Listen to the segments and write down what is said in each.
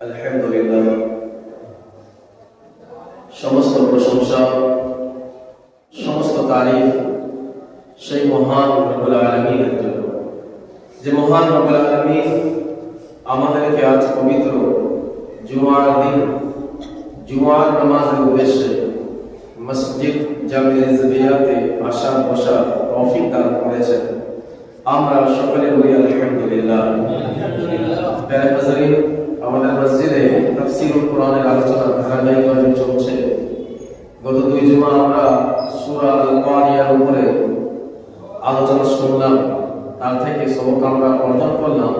আলহামদুলিল্লাহ। সমস্ত প্রশংসা, সমস্ত তারিফ সেই মহান রব্বুল আলমীর যে মহান রব্বুল আলমী আমাদেরকে আজ পবিত্র জুমার দিন, জুমার নামাজের উদ্দেশ্যে মসজিদ জামে রিজবিয়াতে আসার বসার তৌফিক দান করেছেন। আমরা সকলে বলি আলহামদুলিল্লাহ। হাজারিন আমাদের মসজিদে তাফসীরুল কোরআনের আলোচনা ধারাবাহিকভাবে চলছে। গত দুই জুমা আমরা সূরা আল কারিয়ার উপরে আলোচনা শুনলাম। তার থেকে সবক আমরা অর্জন করলাম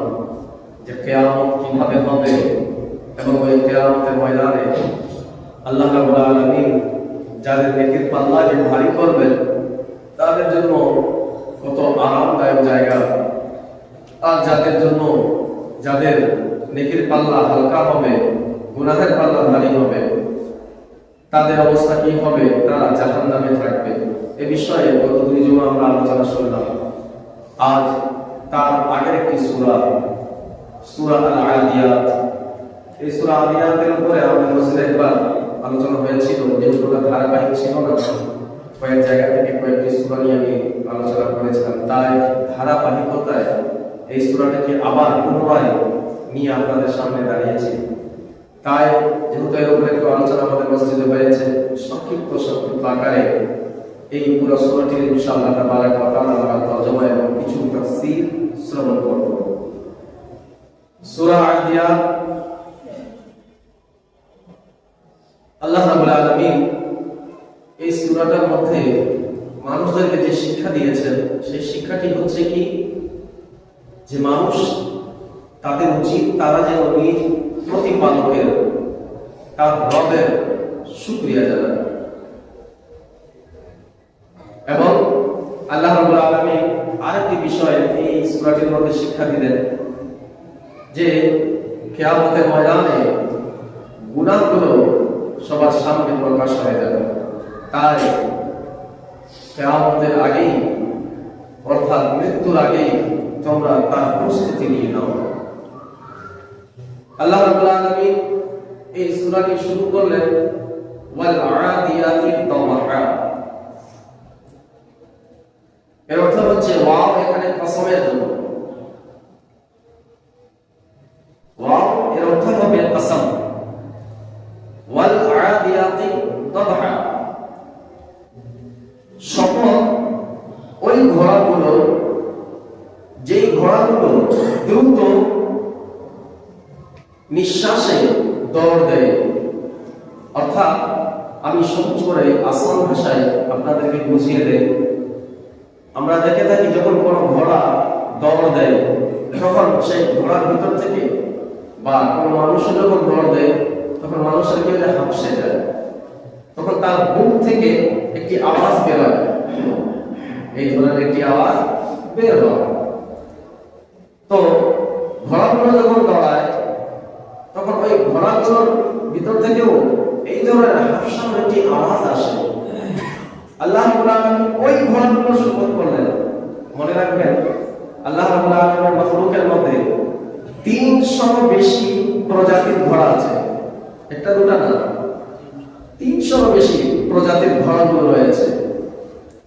যে কেয়ামত কীভাবে হবে এবং ওই কেয়ামতের ময়দানে আল্লাহ রাব্বুল আলামিন যাদের নেকির পাল্লাকে ভারী করবেন, তাদের জন্য কত আরামদায়ক জায়গা আর যাদের জন্য যাদের নেকির পাল্লা হালকা হবে, গুনাহের পাল্লা ভারী হবে। তাদের অবস্থা কি হবে, তারা জাহান নামে থাকবে। এ বিষয়ে গত দুই জমা আমরা আলোচনা শুনলাম। আজ তার আগের একটি সূরা সূরা আল আদিয়াত এই সূরা আদিয়াতের উপরে আমাদের মসজিদে একবার আলোচনা হয়েছিল। যে সূরা ধারাবাহিক ছিল না কয়েক জায়গা থেকে কয়েকটি সূরা নিয়ে আমি আলোচনা করেছিলাম। তাই ধারাবাহিকতায় এই সূরাটাকে আবার পুনরায় নিয়ে আপনাদের সামনে দাঁড়িয়েছি। তাই যেহেতু এর উপরে একটু আলোচনা আমাদের মসজিদে হয়েছে, সংক্ষিপ্ত সংক্ষিপ্ত আকারে এই পুরো সূরাটির ইনশাআল্লাহ তাআলা আমরা তরজমা এবং কিছু তাফসীর শ্রবণ করব। সূরা আদিয়াত আল্লাহ রাব্বুল আলামিন এই সূরাটার মধ্যে মানুষদেরকে যে শিক্ষা দিয়েছেন, সেই শিক্ষাটি হচ্ছে কি? যে মানুষ তাদের উচিত তারা যেন নিজ প্রতিপালকের তার রবের শুক্রিয়া জানায়। এবং আল্লাহ রাব্বুল আলামিন আরেকটি বিষয় এই সূরাটির মধ্যে শিক্ষা দিলেন যে কিয়ামতের ময়দানে গুনাহগুলো সবার সামনে প্রকাশ হয়ে যাবে। তাই কেয়ামতের আগেই অর্থাৎ মৃত্যুর আগেই তোমরা তার প্রস্তুতি নিয়ে নাও। আল্লাহ রাব্বুল আলামিন এই সূরাটি শুরু করলেন, ওয়াল আদিয়াতি দাওয়া এর অর্থ হচ্ছে ওয়াও এখানে কসমের জন্য। ওয়াও এর অর্থ হবে কসম ওয়াল আদিয়াতি দাবহা শপথ ওই ঘোড়াগুলো যেই ঘোড়াগুলো দ্রুত নিঃশ্বাসে দৌড় দেয় অর্থাৎ আমি সহজ করে আসান ভাষায় আপনাদেরকে বুঝিয়ে দেই আমরা দেখে থাকি যখন কোনো ঘোড়া দৌড় দেয় তখন সেই ঘোড়ার ভিতর থেকে বা কোনো মানুষের দেয় তখন মানুষের কেউ হাঁপসে যায়। তখন তার বুক থেকে একটি আওয়াজ বের হয়। এই ধরনের একটি আওয়াজ বের হয়। তো ঘোড়াগুলো যখন দৌড়ায়, তখন ওই ঘোড়াগুলোর ভিতর থেকেও এই ধরনের হাফসানোর একটি আওয়াজ আসে। আল্লাহ ওই ঘোড়াগুলো শপথ করলেন। মনে রাখবেন, আল্লাহ মাখলুকের মধ্যে তিনশো বেশি প্রজাতির ঘোড়া আছে। একটা, দুটা না? তিনশো বেশি প্রজাতির ঘোড়াগুলো রয়েছে।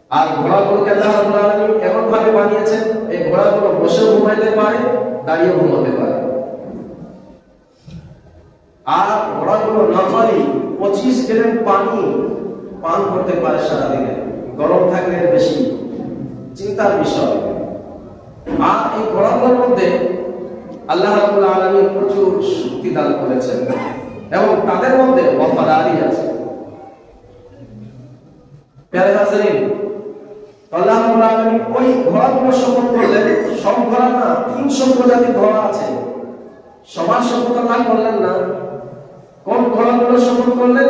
আর ঘোড়াগুলোকে আল্লাহ এমন ভাবে বানিয়েছেন, এই ঘোড়াগুলো বসে ঘুমাইতে পারে, দাঁড়িয়ে ঘুমাতে পারে। আর ঘোড়াগুলো নর্মালি পঁচিশ গ্রাম পানি পান করতে পারে সারাদিনে। গরম থাকলে বেশি, চিন্তার বিষয়। আর এই ঘোড়াগুলোর মধ্যে আল্লাহ রাব্বুল আলামিন প্রচুর শক্তি দান করেছেন। এবং তাদের মধ্যে ওয়াফাদারি আছে। প্যারে হাজারিন আল্লাহ রাব্বুল আলামিন ওই ঘোড়াগুলো শপথ করলেন সব ঘোড়া না তিনশো প্রজাতির ঘোড়া আছে। সবার শপথ আল্লাহ করলেন না। কোন ঘোড়াগুলো শপথ করলেন?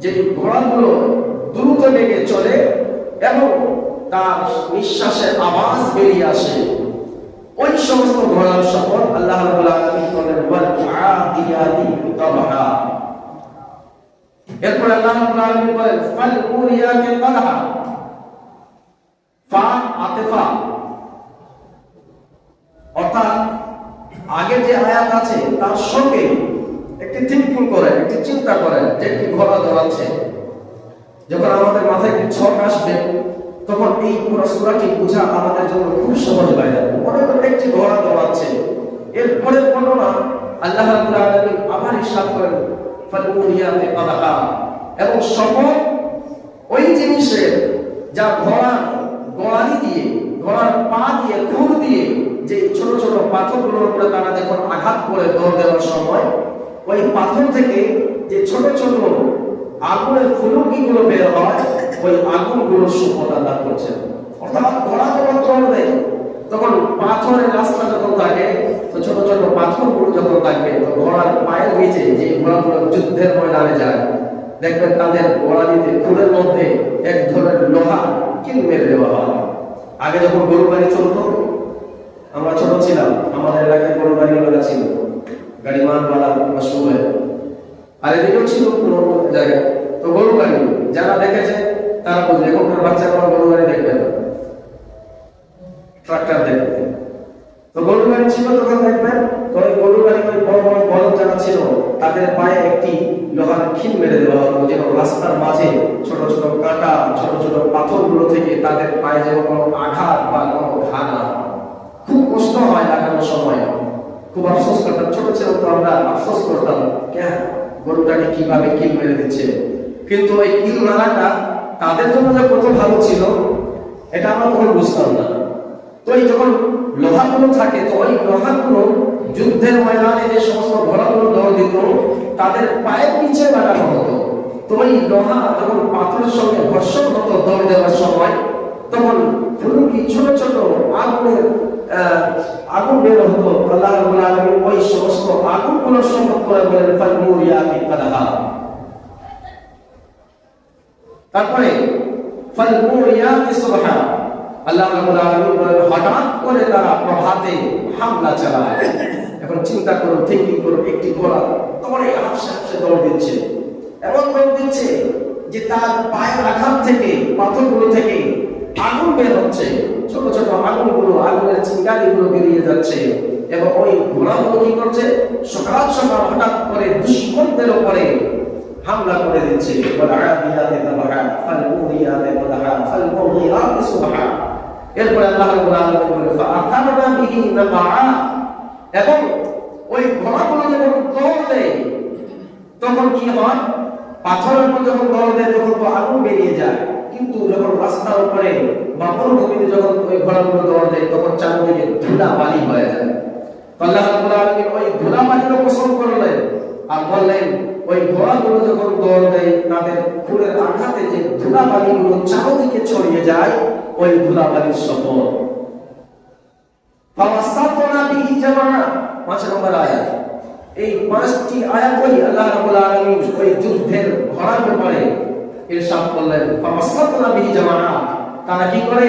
যে ঘোড়াগুলো দ্রুত বেগে চলে এবং তার নিঃশ্বাসের আওয়াজ বেরিয়ে আসে। ওই সমস্ত ঘোড়ার আল্লাহ এরপর আল্লাহ বলেন অর্থাৎ, আগে যে আয়াত আছে, তার সঙ্গে একটি থিঙ্কিং করেন, একটি চিন্তা করেন, যে একটি ঘোড়া দৌড়াচ্ছে। যখন আমাদের মাথায় একটি ছক আসবে তখন এই পুরো সুরাটি বোঝা আমাদের জন্য খুব সহজ হয়ে যাবে মনে করেন একটি ঘোড়া দৌড়াচ্ছে এরপরে বর্ণনা আল্লাহ আবার ইরশাদ করেন এবং সকল ওই জিনিসের যা ঘোড়া গোড়ালি দিয়ে ঘোড়ার পা দিয়ে খুর দিয়ে যে ছোট ছোট পাথরগুলোর উপরে তারা যখন আঘাত করে দৌড় দেওয়ার সময়, ওই পাথর থেকে যে ছোট ছোট আগুনের ফুলুকিগুলো বের হয় ওই আগুনগুলো সুফলতা লাভ করছে অর্থাৎ ঘোড়া যখন দেয় তখন পাথরের রাস্তা যখন থাকে, তো ছোট ছোট পাথরগুলো যখন থাকবে, তো ঘোড়ার পায়ের নিচে যে ঘোড়াগুলো যুদ্ধের ময়দানে যায়, দেখবেন তাদের গোড়ালিতে খুলের মধ্যে এক ধরনের লোহা কিল মেরে দেওয়া হয়। আগে যখন গরু গাড়ি চলতো, আমরা ছোট ছিলাম, আমাদের এলাকায় গরু গাড়ি ওলা ছিল, গাড়ি মানবালা শুরু হয়ে আর এদিকেও ছিল কোনো জায়গায়। তো গরু গাড়ি, যারা দেখেছে তারা বুঝবে এখনকার বাচ্চারা আমার গরু গাড়ি দেখবে না। ট্রাক্টর দেখবে। তো গরু গাড়ি ছিল তখন দেখবেন তো ওই গরু গাড়ি ওই বড় বড় বলদ যারা ছিল, তাদের পায়ে একটি লোহার খিল মেরে দেওয়া হতো যেন রাস্তার মাঝে ছোট ছোট কাঁটা, ছোট ছোট পাথরগুলো থেকে তাদের পায়ে যেন কোনো আঘাত বা কোনো ঘা না খুব কষ্ট হয় লাগানোর সময়। খুব আফসোস করতাম। ছোট ছিল তো আমরা আফসোস করতাম কেন গরুটাকে কীভাবে কিল মেরে দিচ্ছে? কিন্তু এই কিল মারাটা তাদের জন্য যে কত ভালো ছিল, এটা আমরা তখন বুঝতাম না। তো এই যখন লোহাগুলো থাকে, তো ওই লোহাগুলো যুদ্ধের ময়দানে যে সমস্ত ঘোড়াগুলো দৌড় দিত, তাদের পায়ের নিচে লাগানো হতো। তো ওই লোহা যখন পাথরের সঙ্গে ঘর্ষণ হতো দৌড় দেওয়ার সময়, তখন ফুলকি ছোট ছোট আগুনের আগুন বের হতো। আল্লাহ ওই সমস্ত আগুনগুলো সম্পদ করে বলেন ফালমুরিয়াতি কাদাহা তারপরে হঠাৎ করে তারা প্রভাতে হামলা চালায়। এখন চিন্তা করুন থিঙ্কিং করুন একটি ঘোড়া দৌড়ে হাফসে হাফসে দৌড় দিচ্ছে। এমন দৌড় দিচ্ছে যে তার পায়ের আঘাত থেকে, পাথরগুলো থেকে আগুন বের হচ্ছে। ছোট ছোট আগুনগুলো, আগুনের চিঙ্গারিগুলো বেরিয়ে যাচ্ছে। এবং ওই ঘোড়াগুলো কি করছে? সকাল সকাল হঠাৎ করে দুশ্মনদের উপরে হামলা করে দিচ্ছে। এরপরে এবং ওই ঘোড়াগুলো যখন দৌড় দেয়, তখন কি হয়? পাথরের উপর যখন দৌড় দেয়, তখন তো আগুন বেরিয়ে যায়। কিন্তু যখন রাস্তার উপরে বা মরুভূমিতে যখন ওই ঘোড়াগুলো দৌড় দেয়, তখন চারদিকে ধুলা বালি হয়ে যায়। আল্লাহ ওই ধুলা বালিরও পছন্দ করলেন আর বললেন ওই ঘোড়াগুলো যখন দৌড় দেয়, তাদের ফুলের আঘাতে যে ধুলা বালিগুলো চারদিকে ছড়িয়ে যায়, ওই ধুলা বালির সফর ফাওয়াসাতনা বিহি জামাআ পাঁচ নম্বর আয়াত। এই পাঁচটি আয়াতই আল্লাহ রাব্বুল আলামিন ওই যুদ্ধের তারা কি করে?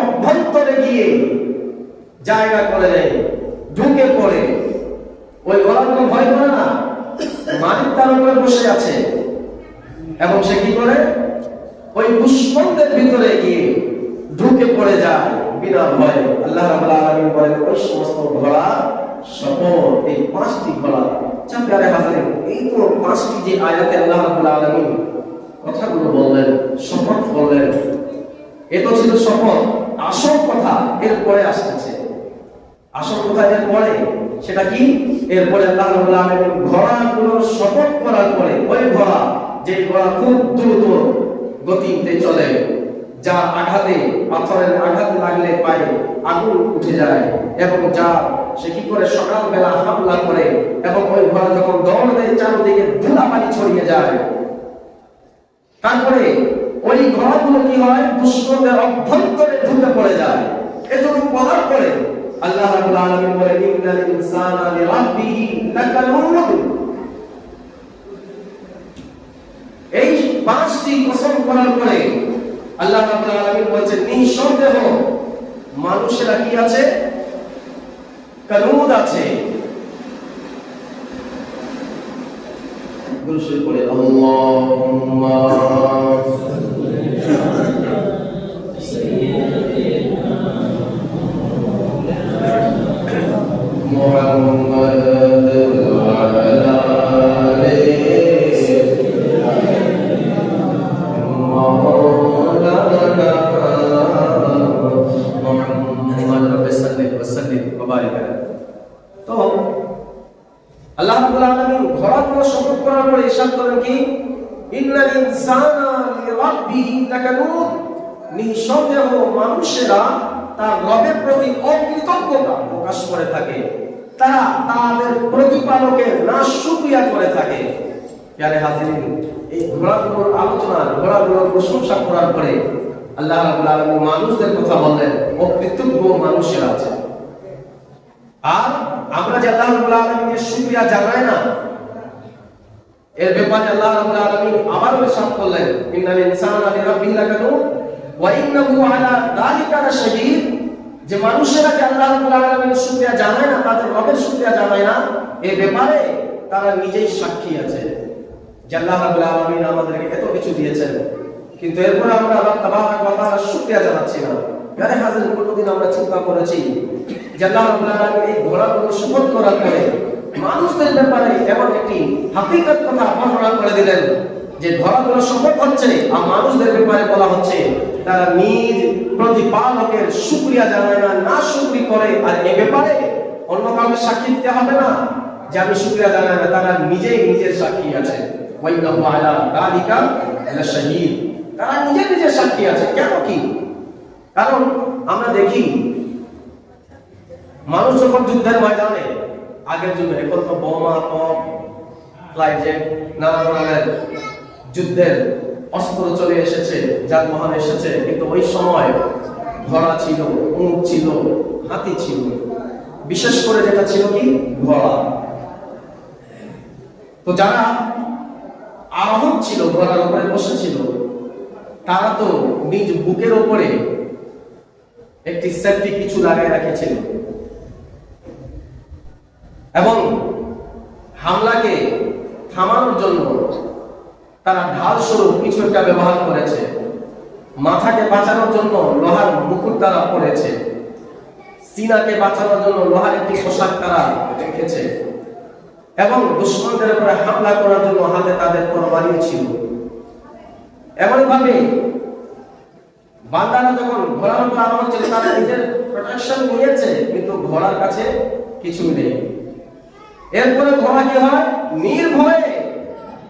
অভ্যন্তরে গিয়ে জায়গা করে ঢুকে পড়ে। ওই ঘোড়াগুলো ভয় করে না? মালিক তার উপরে বসে আছে। এবং সে কি করে? ওই দুশ্মনদের ভিতরে গিয়ে ঢুকে পড়ে যায় বিনা ভয়ে। আল্লাহ রাব্বুল আলামিন বলেন, ওই সমস্ত ঘোড়া সফর, এই পাঁচটি ঘোড়া চাপিয়ারে হাজারে। এই তো পাঁচটি যে আয়াতে আল্লাহ রাব্বুল আলামিন কথাগুলো বললেন, শপথ বললেন। এ তো ছিল শপথ। আসল কথা এরপরে আসতেছে। আসল কথা এর পরে সেটা কি? এরপরে আল্লাহ রাব্বুল ঘোড়াগুলো শপথ করার পরে, ওই ঘোড়া যে ঘোড়া খুব দ্রুত গতিতে চলে যা আঘাতে, পাথরের আঘাত লাগলে পায়ে আগুন উঠে যায়, এবং যা সে কি করে সকালবেলা হামলা করে, এবং ওই ঘোড়া যখন দৌড় দেয়, চারদিকে ধুলাবালি ছড়িয়ে যায়। তারপরে ওই ঘোড়াগুলো কি হয়? দুশ্মনদের অভ্যন্তরে ঢুকে পড়ে যায়। এটুকু বলার পরে আল্লাহ রাব্বুল আলামিন বলে ইন্নাল ইনসানা লিরাব্বিহি লাকানুদ এই পাঁচটি কসম করার পরে আল্লাহ রাব্বুল আলামিন বলেছেন, নিঃসন্দেহ মানুষেরা কি আছে? কানুদ আছে। গুরুশরীফ পড়ে আল্লাহুম্মা আল্লাহ রাব্বুল আলামিন করার পরে ইরশাদ করেন কি ইন্নাল ইনসানা লিরাব্বিহি লাকানুত নিঃসন্দেহ মানুষেরা তার রবের প্রতি অকৃতজ্ঞতা প্রকাশ করে থাকে। তারা তাদের প্রতিপালকের না শুকরিয়া করে থাকে। এই ঘোড়াগুলোর ঘোড়াগুলোর প্রশংসা করার পরে আল্লাহ মানুষদের কথা বললেন অকৃতজ্ঞ মানুষেরা আছে। আর আমরা যে আল্লাহ শুকরিয়া জানাই না, এর ব্যাপারে আল্লাহ রাব্বুল আলামিন আবারও ইরশাদ করলেন, ইন্নাল ইনসানা লিরাব্বিহি লাকানুত ওয়া আলা যে মানুষেরা যে আল্লাহ আলামিনের জানায় না, তাদের রবের শুকরিয়া জানায় না এই ব্যাপারে তারা নিজেই সাক্ষী আছে যে আল্লাহ আলামিন আমাদেরকে এত কিছু দিয়েছেন। কিন্তু এরপর আমরা তাবারক ওয়া তাআলার শুকরিয়া জানাচ্ছি না গানে হাজির কোনোদিন আমরা চিন্তা করেছি যে আল্লাহ রাব্বুল আলামিন এই ঘোড়াগুলো শপথ করার পরে মানুষদের ব্যাপারে এমন একটি হাকিকত কথা বর্ণনা করে দিলেন। যে ঘোড়াগুলো শপথ হচ্ছে, আর মানুষদের ব্যাপারে বলা হচ্ছে, তারা নিজ প্রতিপালকের শুকরিয়া জানায় না না শুকরি করে, আর এ ব্যাপারে অন্য কাউকে সাক্ষী দিতে হবে না। যে আমি শুকরিয়া জানাই না, তারা নিজেই নিজের সাক্ষী আছে। তারা নিজে নিজের সাক্ষী আছে। কেন কি? কারণ আমরা দেখি, মানুষ যখন যুদ্ধের ময়দানে, আগের যুগে এখন বোমা পপ ফ্লাইজেট নানা ধরনের যুদ্ধের অস্ত্র চলে এসেছে, যানবাহন এসেছে, কিন্তু ওই সময় ঘোড়া ছিল, উঁট ছিল, হাতি ছিল। বিশেষ করে যেটা ছিল কি? ঘোড়া। তো যারা আরোহণ ছিল, ঘোড়ার উপরে বসেছিল তারা তো নিজ বুকের উপরে একটি সেফটি কিছু লাগাই রেখেছিল। এবং হামলাকে থামানোর জন্য তারা ঢাল স্বরূপ কিছু একটা ব্যবহার করেছে। মাথাকে বাঁচানোর জন্য লোহার মুকুট তারা পরেছে। সিনাকে বাঁচানোর জন্য লোহার একটি পোশাক তারা রেখেছে। এবং দুশ্মনদের উপরে হামলা করার জন্য হাতে তাদের তরবারিও ছিল। এমনভাবে বান্দারা যখন ঘোড়ার উপর আরোহণ ছিল তারা নিজের প্রোটেকশন নিয়েছে, কিন্তু ঘোড়ার কাছে কিছু নেই। এরপরে ঘোড়া কি হয়? নির্ভয়ে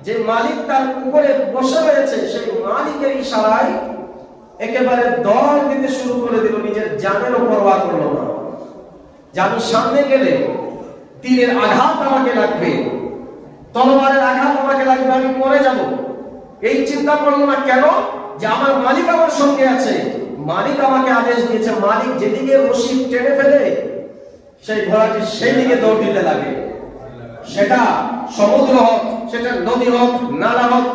যে মালিক তার উপরে বসে রয়েছে, সেই মালিকের ইশারায় একেবারে দর দিতে শুরু করে দিল, নিজের জানেরও পরোয়া করল না। যে আমি সামনে গেলে তীরের আঘাত আমাকে লাগবে, তলোয়ারের আঘাত আমাকে লাগবে, আমি মরে যাব। এই চিন্তা করল না কেন? যে আমার মালিক আমার সঙ্গে আছে। মালিক আমাকে আদেশ দিয়েছে, মালিক যেদিকে রশি টেনে ফেলে, সেই ঘোড়াটি সেই দিকে দৌড় দিতে লাগে। সেটা সমুদ্র হোক সেটা নদী হোক নালা হোক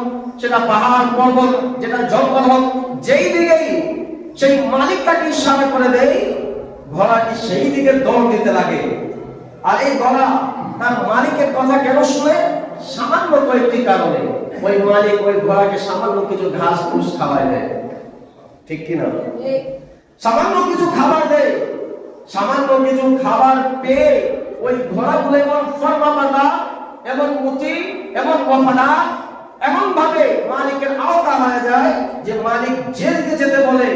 সেটা পাহাড় পর্বত যেটা জঙ্গল হোক যেই দিকেই সেই মালিক তাকে ইশারা করে দেয় ঘোড়াটি সেই দিকে দৌড় দিতে লাগে। আর এই ঘোড়া তার মালিকের কথা কেন শুনে? সামান্য কয়েকটি কারণে। ওই মালিক ওই ঘোড়াকে সামান্য কিছু ঘাস ফুস খাওয়ায় দেয়। ঠিক কিনা সামান্য কিছু খাবার দেয়। সামান্য কিছু খাবার পেয়ে ওই ঘোড়াগুলো এমন ফর্মাবাদা এমন মুচি এমন ওয়াফাদার এমন ভাবে মালিকের আওতা হয়ে যায় যে মালিক যেদিকে যেতে বলে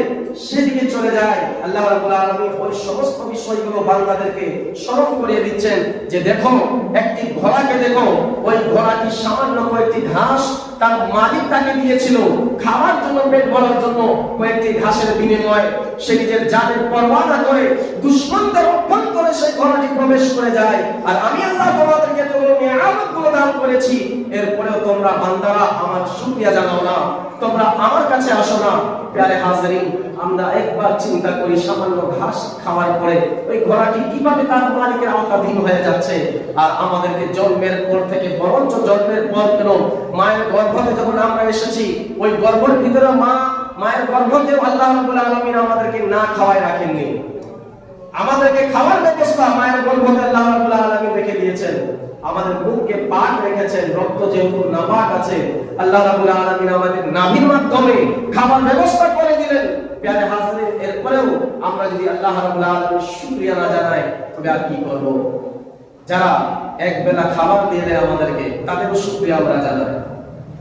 সেদিকে চলে যায়। আল্লাহ রাব্বুল আলামিন ওই সমস্ত বিষয়গুলো বান্দাদেরকে স্মরণ করিয়ে দিচ্ছেন যে দেখো, একটি ঘোড়াকে দেখো, ওই ঘোড়াটি সামান্য কয়েকটি ঘাস তার মালিক তাকে দিয়েছিল। খাবার জন্য, পেট ভরার জন্য কয়েকটি ঘাসের বিনিময়ে সে নিজের জানের পরোয়া করে দুশ্মনদের অভ্যন্তরে সেই ঘোড়াটি প্রবেশ করে যায়। আর আমি আল্লাহ তোমাদেরকে যেগুলো নিয়ামতগুলো দান করেছি, এরপরেও তোমরা বান্দারা আমার শুকরিয়া জানাও না, তোমরা আমার কাছে আসো না। প্যারে হাজরিন, আমরা একবার চিন্তা করি সামান্য ঘাস খাওয়ার পরে ওই ঘোড়াটি কীভাবে তার মালিকের আওতাধীন হয়ে যাচ্ছে। আর আমাদেরকে জন্মের পর থেকে বরঞ্চ জন্মের পর কেন মায়ের গর্ভতে যখন আমরা এসেছি, ওই গর্ভের ভিতরে মা, মায়ের গর্ভতে আল্লাহ আলামিন আমাদেরকে না খাওয়ায় রাখেননি। আমাদেরকে খাওয়ার ব্যবস্থা মায়ের গর্ভতে আল্লাহ রাব্বুল আলামিন রেখে দিয়েছেন। আমাদের মুখকে পাক রেখেছেন, রক্ত যেহেতু নাপাক আছে, আল্লাহ রাব্বুল আলামিন আমাদের নাভির মাধ্যমে খাবার ব্যবস্থা করে দিলেন। প্যারে হাজরিন এরপরেও আমরা যদি আল্লাহ রাব্বুল আলামিনের শুকরিয়া না জানাই, তবে আর কি করব? যারা এক বেলা খাবার দিয়ে দেয় আমাদেরকে, তাদেরও শুক্রিয়া আমরা জানাই।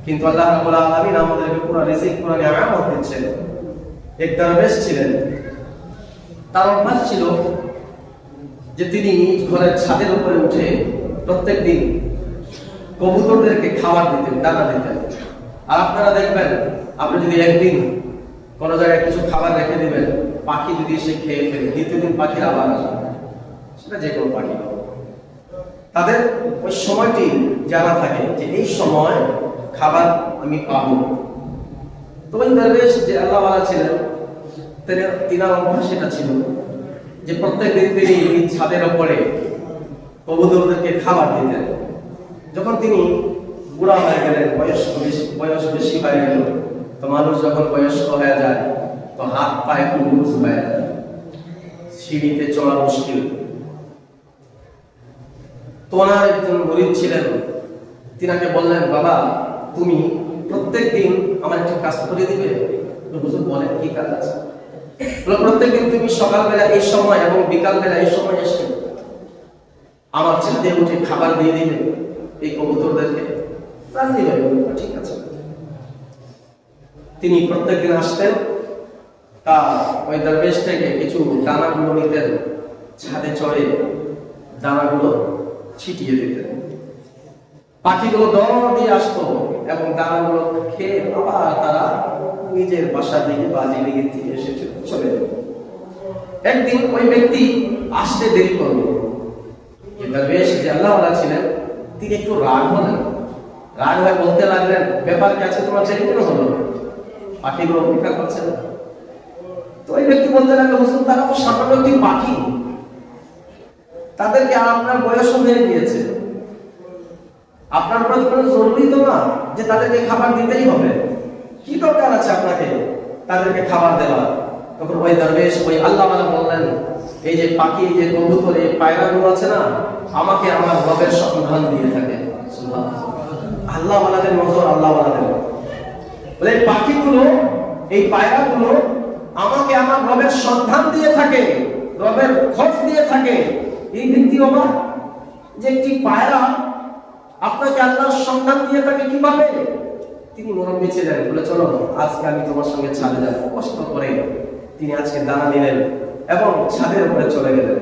কিন্তু আল্লাহ রাব্বুল আলামিন আমাদেরকে পুরো রিজিক, পুরো নিয়ামত দিচ্ছেন। এক দরবেশ ছিলেন। তার অভ্যাস ছিল যে তিনি ঘরের ছাদের উপরে উঠে প্রত্যেক দিন কবুতরদেরকে খাবার দিতেন, দানা দিতেন। আর আপনারা দেখবেন, আপনি যদি একদিন কোন জায়গায় কিছু খাবার রেখে দিবেন, পাখি যদি এসে খেয়ে ফেলে, দ্বিতীয় দিন পাখির আবার আসবে। সেটা যে কোনো পাখি তাদের ওই সময়টি জানা থাকে যে এই সময় খাবার আমি পাবো। তো ওই দরবেশ যে আল্লাহওয়ালা ছিলেন তিনার অভ্যাস সেটা ছিল। যে প্রত্যেক দিন তিনি ছাদের ওপরে কবুতরদেরকে খাবার দিতেন। যখন তিনি বুড়া হয়ে গেলেন, বয়স বেশি বয়স বেশি হয়ে গেল, তো মানুষ যখন বয়স্ক হয়ে যায়, তো হাত পায়ে একটু হয়ে যায়। সিঁড়িতে চলা মুশকিল। তো ওনার একজন গরিব ছিলেন। তিনাকে বললেন, বাবা, তুমি প্রত্যেক দিন আমার একটা কাজ করে দিবে? হুজুর বলেন, কি কাজ আছে? বলে প্রত্যেক দিন তুমি সকালবেলা এই সময় এবং বিকালবেলা এই সময় এসে আমার ছাদে উঠে খাবার দিয়ে দিবে, এই কবুতরদেরকে। ঠিক আছে। তিনি প্রত্যেকদিন আসতেন তা ওই দরবেশ থেকে কিছু দানাগুলো নিতেন, ছাদে চড়ে দানাগুলো ছিটিয়ে দিতেন। পাখিগুলো দৌড় দিয়ে আসতো এবং দানাগুলো খেয়ে আবার তারা নিজের বাসা দিকে বা জিনিগির থেকে এসে চলে যেত একদিন ওই ব্যক্তি আসতে দেরি করল। দরবেশ যে আল্লাহওয়ালা ছিলেন। তিনি একটু রাগ হলেন। রাগ হয়ে বলতে লাগলেন, ব্যাপার কি আছে? তোমার দেরি কেন হলো পাখিগুলো অপেক্ষা করছে না তো ওই ব্যক্তি বলতে লাগল, হুজুর, তারা তো সামান্য একটি পাখি। তাদেরকে আপনার বয়স হয়ে গিয়েছে আপনার উপরে তো কোনো জরুরি তো না যে তাদেরকে খাবার দিতেই হবে। কি দরকার আছে আপনাকে? তাদেরকে খাবার দেওয়ার। তখন ওই দরবেশ, ওই আল্লাহ বললেন, এই যে পাখি যে কবুতর, এই পায়রাগুলো আছে না, আমাকে আমার রবের সন্ধান দিয়ে থাকে। আল্লাহ ওয়ালাদের নজর আল্লাহ ওয়ালাদের বলে পাখিগুলো, এই পায়রাগুলো আমাকে আমার রবের সন্ধান দিয়ে থাকে, রবের খোঁজ দিয়ে থাকে। এই ব্যক্তি অবাক যে একটি পায়রা, আপনাকে আল্লাহর সন্ধান দিয়ে থাকে কীভাবে? তিনি মুরব্বী ছিলেন। বলে, চলো, আজকে আমি তোমার সঙ্গে ছাদে যাব কষ্ট করে তিনি আজকে দানা নিলেন এবং ছাদের উপরে চলে গেলেন।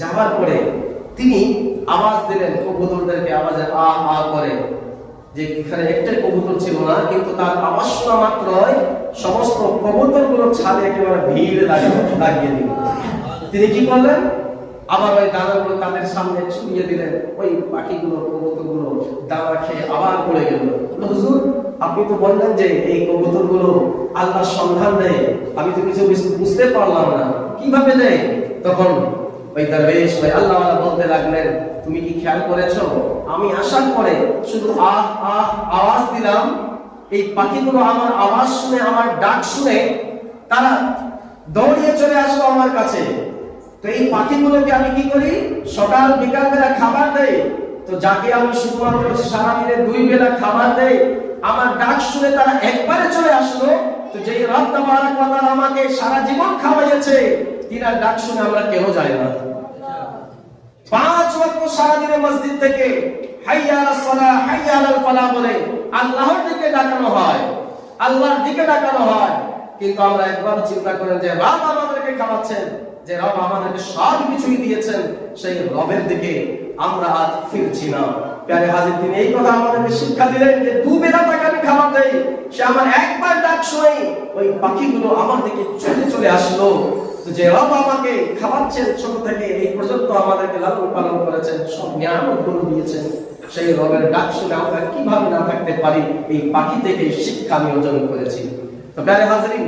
যাওয়ার পরে তিনি আওয়াজ দিলেন কবুতরদেরকে, আওয়াজে আ আ করে। যে এখানে একটাই কবুতর ছিল না, কিন্তু তার আওয়াজ শোনা মাত্রই সমস্ত কবুতরগুলো ছাদে একেবারে ভিড় লাগিয়ে লাগিয়ে দিল। তিনি কি করলেন? আবার ওই দানাগুলো তাদের সামনে ছড়িয়ে দিলেন। ওই পাখিগুলো, কবুতরগুলো দানা খেয়ে আবার পড়ে গেল। হুজুর আপনি তো বললেন যে এই কবুতরগুলো আল্লাহর সন্ধান দেয়। আমি তো কিছু বুঝ- বুঝতে পারলাম না। কীভাবে দেয়? তখন ওই দরবেশ ওই আল্লাহ বলতে লাগলেন, তুমি কি খেয়াল করেছ? আমি আসার পরে শুধু আহ আহ, আওয়াজ দিলাম। এই পাখিগুলো আমার আওয়াজ শুনে, আমার ডাক শুনে তারা দৌড়িয়ে চলে আসলো আমার কাছে। তো এই পাখিগুলোকে আমি কি করি? সকাল বিকাল বেলা খাবার দেই। তো যাকে আমি শুধুমাত্র সারাদিনে দুই বেলা খাবার দেই, আমার ডাক শুনে তারা একবারে চলে আসলো। তো যেই রব তাবারাক ওয়া আমাকে সারা জীবন খাওয়াইছে তিনার ডাক শুনে আমরা কেন যাই না। পাঁচ ওয়াক্ত সারাদিনে মসজিদ থেকে হাইয়া আলাস সালাহ হাইয়া আলাল ফালাহ বলে আল্লাহর দিকে ডাকানো হয়, আল্লাহর দিকে ডাকানো হয়। কিন্তু আমরা একবার চিন্তা করেন যে, রব আমাদেরকে খাওয়াচ্ছেন, যে রব আমাদেরকে সব কিছুই দিয়েছেন, সেই রবের দিকে আমরা আজ ফিরছি না। প্যারে হাজির তিনি এই কথা আমাদেরকে শিক্ষা দিলেন যে দু বেলা তাকে আমি খাবার দেই। সে আমার একবার ডাক শুনে ওই পাখিগুলো আমার দিকে চলে চলে আসলো। যে রব আমাকে খাওয়াচ্ছেন ছোট থেকে, এই পর্যন্ত আমাদেরকে লালন পালন করেছেন, সব নিয়ামতগুলো দিয়েছেন। সেই রবের ডাক শুনে আমরা কীভাবে না থাকতে পারি, এই পাখি থেকে শিক্ষা আমি অর্জন করেছি। তো প্যারে হাজরিন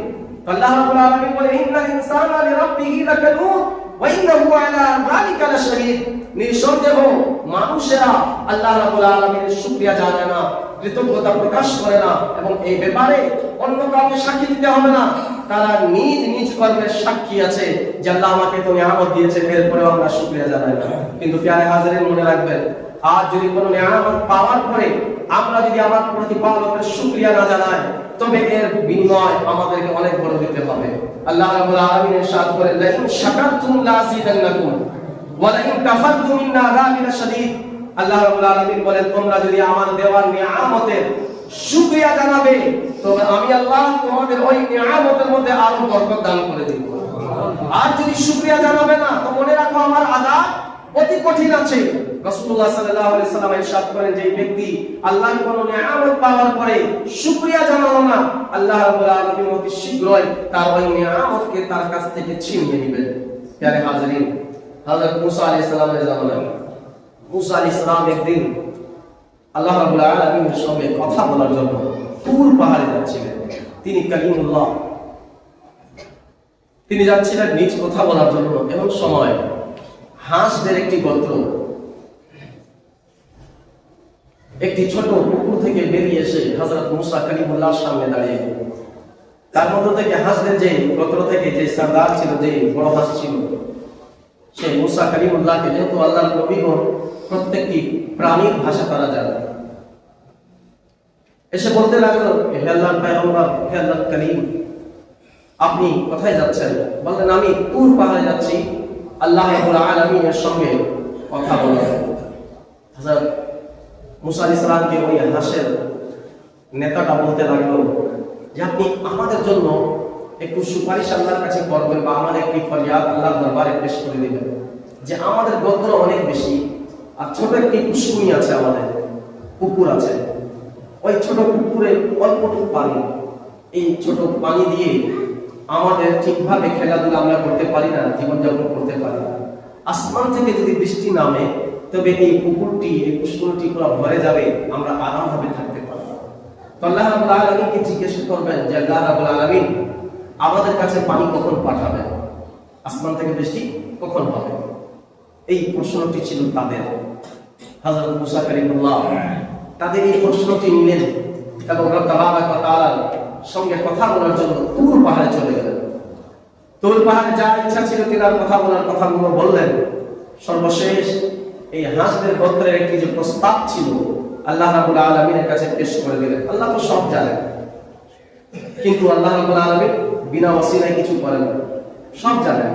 আল্লাহ রাব্বুল আলামিন বলে ইন্নাল ইনসানা লিরাব্বিহি লাকানুদ নিঃসন্দেহ মানুষেরা আল্লাহ জানায় না, কৃতজ্ঞতা প্রকাশ করে না এবং এই ব্যাপারে অন্য কাউকে সাক্ষী দিতে হবে না। তারা নিজ নিজ কর্মের সাক্ষী আছে যে আল্লাহ আমাকে তো নিয়ামত দিয়েছে এরপরে আমরা শুকরিয়া জানাই না। কিন্তু প্যারে হাজারের মনে রাখবেন, আজ যদি কোনো নিয়ামত পাওয়ার পরে আমরা যদি আমার প্রতিপালকের শুকরিয়া না জানাই তবে এর বিনিময় আমাদেরকে অনেক বড় দিতে হবে। আল্লাহ রাব্বুল আলামিন ইরশাদ করেন, লাইন শাকারতুম লাযিদান্নাকুম ওয়ালাইন কাফারতুম মিন্না আযাবিন শাদীদ। আল্লাহ রাব্বুল আলামিন বলেন, তোমরা যদি আমার দেওয়ার নিয়ামতের শুকরিয়া জানাবে, তবে আমি আল্লাহ তোমাদের ওই নিয়ামতের মধ্যে আরও বরকত দান করে দেব। আর যদি শুকরিয়া জানাবে না, তো মনে রাখো আমার আযাব অতি কঠিন আছে। রাসূলুল্লাহ সাল্লাল্লাহু আলাইহি সাল্লাম ইরশাদ করেন যে ব্যক্তি আল্লাহর কোন নিয়ামত পাওয়ার পরে শুকরিয়া জানালো না, আল্লাহ রাব্বুল আলামিন অতি শীঘ্রই তার ওই নিয়ামতকে তার কাছ থেকে ছিনিয়ে নেবেন। প্যারে হযরত আলাইহিস সালামের জামানায় আলাইহিস সালাম একদিন আল্লাহ রাব্বুল আলামিনের সঙ্গে কথা বলার জন্য তুর পাহাড়ে যাচ্ছিলেন। তিনি কালিমুল্লাহ, তিনি যাচ্ছিলেন নিজ কথা বলার জন্য এবং সময়। হাঁসদের একটি গোত্র একটি ছোট পুকুর থেকে বেরিয়ে এসে হযরত মুসা কালিমুল্লাহর সামনে দাঁড়িয়ে। তার মধ্য থেকে হাঁসদের যে, গোত্র থেকে যে সর্দার ছিল, যে বড় হাঁস ছিল, সে মুসা কালিমুল্লাহকে যেহেতু আল্লাহর নবীগণ প্রত্যেকটি প্রাণীর ভাষা তারা জানে। এসে বলতে লাগল, হে আল্লাহর পয়গম্বর, হে আল্লাহর কালিম আপনি কোথায় যাচ্ছেন? বললেন, আমি তুর পাহাড়ে যাচ্ছি? আল্লাহ আলামিনের সঙ্গে কথা বলতে হযরত মুসা আলাইহিস সালামকে ওই হাঁসের নেতাটা বলতে লাগল, যে আপনি আমাদের জন্য একটু সুপারিশ আল্লাহর কাছে করবেন বা আমাদের একটি ফরিয়াদ আল্লাহর দরবারে পেশ করে দিবেন যে আমাদের গোত্র অনেক বেশি আর ছোট একটি পুষ্কুনি আছে আমাদের পুকুর আছে। ওই ছোট পুকুরে অল্পটুকু পানি, এই ছোট পানি দিয়ে আমাদের ঠিকভাবে খেলাধুলা আমরা করতে পারি না, জীবনযাপন করতে পারি না। আসমান থেকে যদি বৃষ্টি নামে তবে এই পুকুরটি, এই পুষ্কুরটি পুরো ভরে যাবে, আমরা আরামভাবে থাকতে পারব। তো আল্লাহ রাব্বুল আলামিনকে জিজ্ঞেস করবেন যে, আল্লাহ রাব্বুল আলামিন, আমাদের কাছে পানি কখন পাঠাবেন? আসমান থেকে বৃষ্টি কখন হবে? এই প্রশ্নটি ছিল তাদের। হযরত মুসা কালিমুল্লাহ তাদের এই প্রশ্নটি নিলেন এবং তাআলার সঙ্গে কথা বলার জন্য তুর পাহাড়ে চলে গেলেন। তুর পাহাড়ে যা ইচ্ছা ছিল তিনার কথা বলার কথাগুলো বললেন। সর্বশেষ এই হাঁসদের গোত্রের একটি যে প্রস্তাব ছিল, আল্লাহ রাব্বুল আলামিনের কাছে পেশ করে দিলেন। আল্লাহ তো সব জানেন। কিন্তু আল্লাহ রাব্বুল আলামিন বিনা ওসিলায় কিছু করেন না। সব জানেন।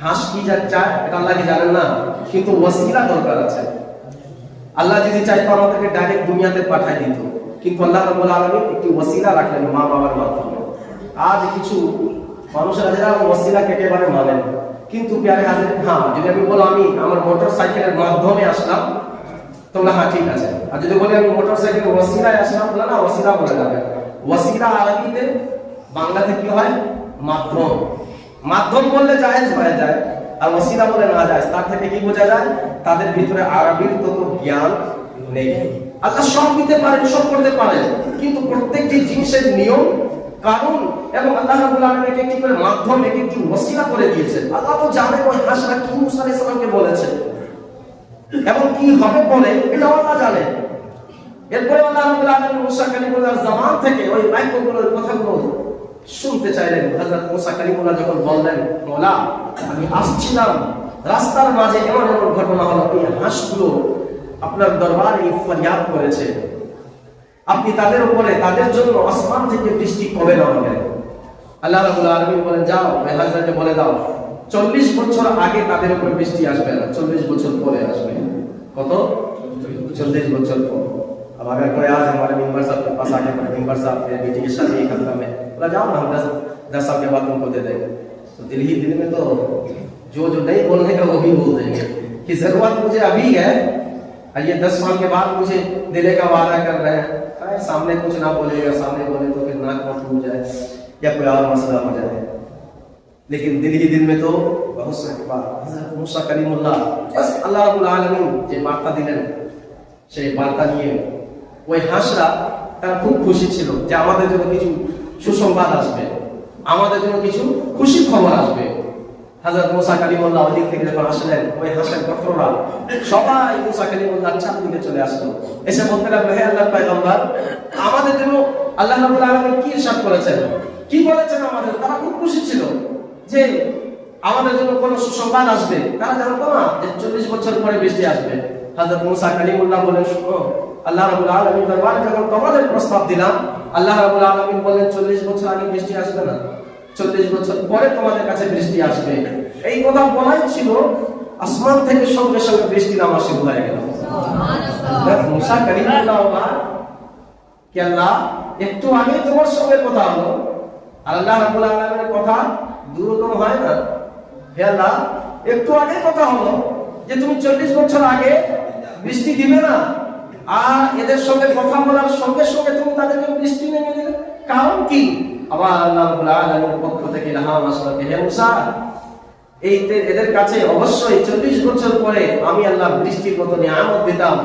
হাঁস কি যা চায়, এটা আল্লাহ কি জানেন না? কিন্তু ওসিলা দরকার আছে। আল্লাহ যদি চাইতো আমাদেরকে ডাইরেক্ট দুনিয়াতে পাঠায় দিত। কিন্তু আল্লাহ রাব্বুল আলামিন একটি ওসিলা রাখলেন মা বাবার মাধ্যমে। আজ কিছু মানুষেরা যারা ওসিলাকে একেবারে মানেন কিন্তু প্যারে হাজির হ্যাঁ যদি আমি বলো আমি আমার মোটর সাইকেলের মাধ্যমে আসলাম, তোমরা হ্যাঁ ঠিক আছে। আর যদি বলি আমি মোটর সাইকেলের ওসিলায় আসলাম, বলে না ওসিলা বলে যাবে ওসিলা আরবিতে বাংলাতে কি হয়? মাধ্যম। মাধ্যম বললে জায়েজ হয়ে যায়, আর ওসিলা বলে না যায়। তার থেকে কি বোঝা যায়? তাদের ভিতরে আরবির তত জ্ঞান নেই। আল্লাহ সব দিতে পারেন, সব করতে পারেন। কিন্তু প্রত্যেকটি জিনিসের নিয়ম কারণ এবং আল্লাহ রাব্বুল আলামিন এক একটি করে মাধ্যম এক একটি ওসিলা করে দিয়েছেন। আল্লাহ তো জানেন ওই হাসরা কি মুসা আলাইহিস সালামকে বলেছেন। এবং কি হবে বলে এটা আল্লাহ জানেন এরপরে আল্লাহ রাব্বুল আলামিন মুসা কালিমুল্লাহর জামান থেকে ওই বাক্যগুলোর কথাগুলো শুনতে চাইলেন। হযরত মুসা কালিমুল্লাহ যখন বললেন, মোলা, আমি আসছিলাম। রাস্তার মাঝে এমন এমন ঘটনা হলো, এই হাঁসগুলো আপনার দরবারে ফরিয়াদ করেছে। আপনি তাদের উপরে তাদের জন্য আসমান থেকে বৃষ্টি কবে নামাবে আল্লাহ রাব্বুল আলামিন বলেন যাও ওই হাজরাকে বলে দাও চল্লিশ বছর আগে তাদের উপরে বৃষ্টি আসবে না চল্লিশ বছর পরে আসবে কত चौबीस बच्चों को अब अगर कोई आज हमारे मेंबर साहब के पास आके कोई मेंबर साहब मेरे बेटी की शादी एक हफ्ता में बोला जाओ ना हम दस दस साल के बाद तुमको दे देंगे तो दिल ही दिल में तो जो जो नहीं बोलने का वो भी बोल देंगे कि जरूरत मुझे अभी है और ये दस साल के बाद मुझे दिले का वादा कर रहे हैं अरे सामने कुछ ना बोलेगा सामने बोले तो फिर नाक में टूट जाए या कोई और मसला हो जाए लेकिन दिल ही दिल में तो बहुत सारी बात हजरत मूसा कलीमुल्लाह बस अल्लाह रब्बुल आलमीन যে বার্তা দিলেন সেই বার্তা নিয়ে ওই হাঁসরা তারা খুব খুশি ছিল যে আমাদের জন্য কিছু সুসংবাদ আসবে আমাদের জন্য কিছু খুশি খবর আসবে হাজরত মুসা কালিমুল্লাহ থেকে যখন আসলেন, ওই কতরা সবাই মুসা কালিমুল্লাহ দিকে চলে আসলো। এসে বলতে লাগল, হে আল্লাহ আমাদের জন্য আল্লাহ আলামিন কি ইরশাদ করেছেন? কি বলেছেন আমাদের? তারা খুব খুশি ছিল যে আমাদের জন্য কোন সুসংবাদ আসবে। তারা জানতো, না যে চল্লিশ বছর পরে বৃষ্টি আসবে। হাজরত মুসা কালিমুল্লাহ বলেন শুনো, আল্লাহ রাবুল আলমিন দরবারে যখন তোমাদের প্রস্তাব দিলাম, আল্লাহ রাবুল আলমিন বলেন চল্লিশ বছর আগে বৃষ্টি আসবে না। চল্লিশ বছর পরে তোমাদের কাছে বৃষ্টি আসবে। এই কথা বলাই ছিল আসমান থেকে সঙ্গে সঙ্গে বৃষ্টি নামা শুরু হয়ে গেল। মুসা ওমর আল্লাহ একটু আগে তোমার সঙ্গে কথা হলো। আল্লাহ রাব্বুল আলামিনের কথা দূরতম হয় না। হে আল্লাহ একটু আগে কথা হলো যে তুমি চল্লিশ বছর আগে বৃষ্টি দিবে না। আর এদের সঙ্গে কথা বলার সঙ্গে সঙ্গে তুমি তাদেরকে বৃষ্টি নেমে দিলে। কারণ কি? আবার আল্লাহ আলমের পক্ষ থেকে এই এদের কাছে অবশ্যই চল্লিশ বছর পরে আমি আল্লাহ বৃষ্টির মতো নিয়ামত দিতাম।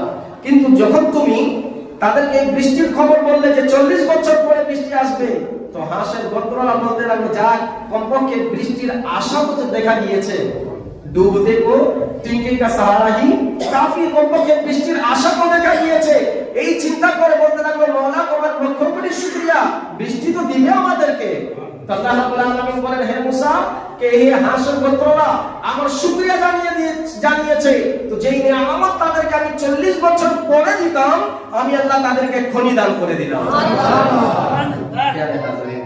কিন্তু যখন তুমি তাদেরকে এই বৃষ্টির খবর বললে যে চল্লিশ বছর পরে বৃষ্টি আসবে, তো হাঁসের গন্ত্রণা বলতে লাগল যা কমপক্ষে বৃষ্টির আশা তো দেখা দিয়েছে। ডুবতে কো টিঙ্কি কা সাহারা হি। কাফি কমপক্ষে বৃষ্টির আশা তো দেখা দিয়েছে এই চিন্তা করে বলতে লাগল মৌলা তোমার লক্ষ কোটি শুকরিয়া। বৃষ্টি তো দিবে আমাদেরকে। আল্লাহ রাব্বুল আলামিন বলেন হে মুসা কে এই হাসর গোত্ররা আমার শুকরিয়া জানিয়ে দিয়ে জানিয়েছে তো যেই নিয়ামত তাদেরকে আমি 40 বছর পরে দিতাম আমি আল্লাহ তাদেরকে খনি দান করে দিলাম। হাজরিন।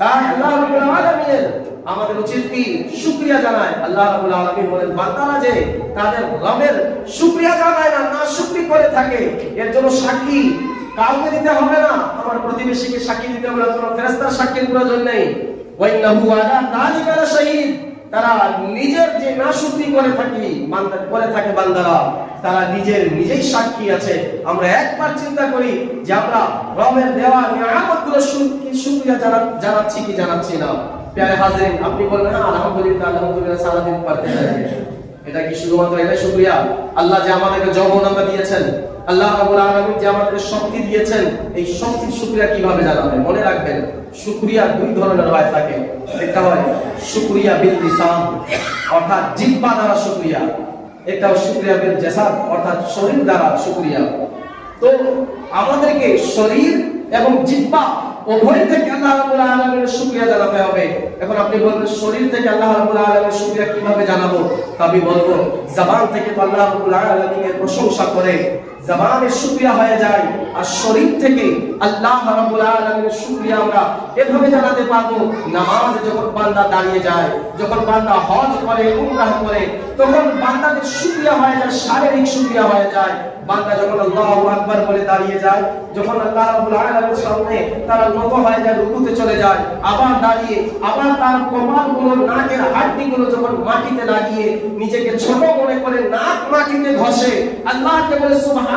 তাই আল্লাহ রাব্বুল আলামিনের আমাদের উচিত কি? শুকরিয়া জানায়। আল্লাহ রাব্বুল আলামিন বলেন, বান্দারা যে তাদের রবের শুকরিয়া জানায় না না শুকরি করে থাকে, এর জন্য সাক্ষী কাউকে দিতে হবে না। আমার প্রতিবেশীকে সাক্ষী দিতে হবে না, কোনো সাক্ষীর প্রয়োজন নেই। আলা লাশাহিদ তারা নিজের যে নাশুকরি করে থাকি করে থাকে বান্দারা, তারা নিজের নিজেই সাক্ষী আছে। আমরা একবার চিন্তা করি যে আমরা রবের দেওয়া নিয়ামতগুলো শুকরিয়া জানা, জানাচ্ছি কি জানাচ্ছি না। প্যারে হাজিরিন আপনি বলবেন হ্যাঁ আলহামদুলিল্লাহ আলহামদুলিল্লাহ, সারাদিন পারতে থাকে এটা কি শুধুমাত্র এটা শুকরিয়া? আল্লাহ যে আমাদেরকে যৌবনতা দিয়েছেন, আল্লাহ রাব্বুল আলামিন যে আমাদেরকে শক্তি দিয়েছেন, এই শক্তির শুকরিয়া কীভাবে জানাবেন? মনে রাখবেন, শুকরিয়া দুই ধরনের হয় থাকে। একটা হয় শুকরিয়া বিল লিসান অর্থাৎ জিহ্বা দ্বারা শুকরিয়া। একটা শুকরিয়া বিল জাসাদ অর্থাৎ শরীর দ্বারা শুকরিয়া। তো আমাদেরকে শরীর এবং জিহ্বা উভয় থেকে আল্লাহ রাব্বুল আলামিনের শুকরিয়া জানাতে হবে। এখন আপনি বলবেন, শরীর থেকে আল্লাহ রাব্বুল আলামিনের শুকরিয়া কীভাবে জানাব? আমি বলব, জবান থেকে তো আল্লাহ রাব্বুল আলামিনের প্রশংসা করে জবানের শুকরিয়া হয়ে যায়। আর শরীর থেকে আল্লাহ রাব্বুল আলামিনের শুকরিয়া আমরা এভাবে জানাতে পারব, নামাজে যখন বান্দা দাঁড়িয়ে যায়, যখন বান্দা হজ করে, উমরাহ করে, তখন বান্দাদের শুকরিয়া হয়ে যায়, শারীরিক শুকরিয়া হয়ে যায়। বান্দা যখন আল্লাহু আকবার বলে দাঁড়িয়ে যায়, যখন আল্লাহ রাব্বুল আলামিনের সামনে তারা নত হয়ে যায়, রুকুতে চলে যায়, আবার দাঁড়িয়ে, আবার তার কপালগুলো, নাকের হাড্ডিগুলো যখন মাটিতে লাগিয়ে নিজেকে ছোট মনে করে নাক মাটিতে ঘষে, আল্লাহকে বলে সুবহান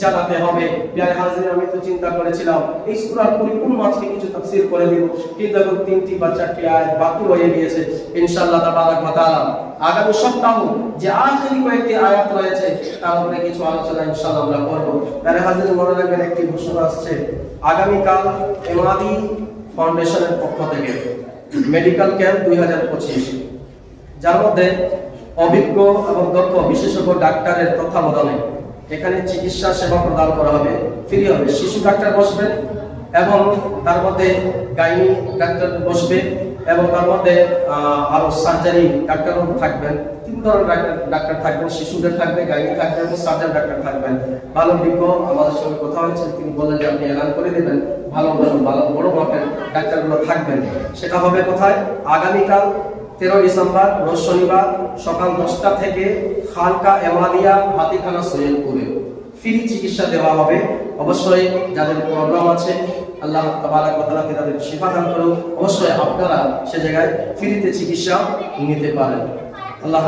জানাতে হবে। প্রিয় হাজির, আমি তো চিন্তা করেছিলাম, এই সূরার পরিপূর্ণ আজকে কিছু তাফসীর করে দিব। কিন্তু এখন তিনটি বা চারটি আয়াত বাকি রয়ে গিয়েছে। ইনশাআল্লাহ তাবারাক ওয়া তাআলা, আগামী সপ্তাহ যে আখেরি কয়েকটি আয়াত রয়েছে, তার উপরে কিছু আলোচনা ইনশাআল্লাহ আমরা করব। প্রিয় হাজির, মনে রাখবেন একটি ঘোষণা আসছে। আগামী কাল এমাদি ফাউন্ডেশনের পক্ষ থেকে, মেডিকেল ক্যাম্প দুই হাজার পঁচিশ। যার মধ্যে অভিজ্ঞ এবং দক্ষ বিশেষজ্ঞ ডাক্তারের তত্ত্বাবধানে এখানে চিকিৎসা সেবা প্রদান করা হবে। ফ্রি হবে। শিশু ডাক্তার বসবেন এবং তার মধ্যে গাইনি ডাক্তার বসবে এবং তার মধ্যে আরও সার্জারি ডাক্তারও থাকবেন। তিন ধরনের ডাক্তার ডাক্তার থাকবেন। শিশুদের থাকবে, গাইনি থাকবে এবং সার্জারি ডাক্তার থাকবেন। ভালো বিজ্ঞ আমাদের সঙ্গে কথা হয়েছে। তিনি বললেন যে আপনি এলান করে দেবেন। ভালো ভালো ভালো বড় মাপের ডাক্তারগুলো থাকবেন। সেটা হবে কোথায়? আগামীকাল তেরো ডিসেম্বর, রোজ শনিবার সকাল দশটা থেকে হালকা এমাদিয়া হাতিখানা সৈয়দপুরে। ফ্রি চিকিৎসা দেওয়া হবে। অবশ্যই যাদের প্রবলেম আছে, আল্লাহ তাবারাক তাদের সেবা দান করুন অবশ্যই আপনারা সে জায়গায় ফ্রিতে চিকিৎসা নিতে পারেন। আল্লাহ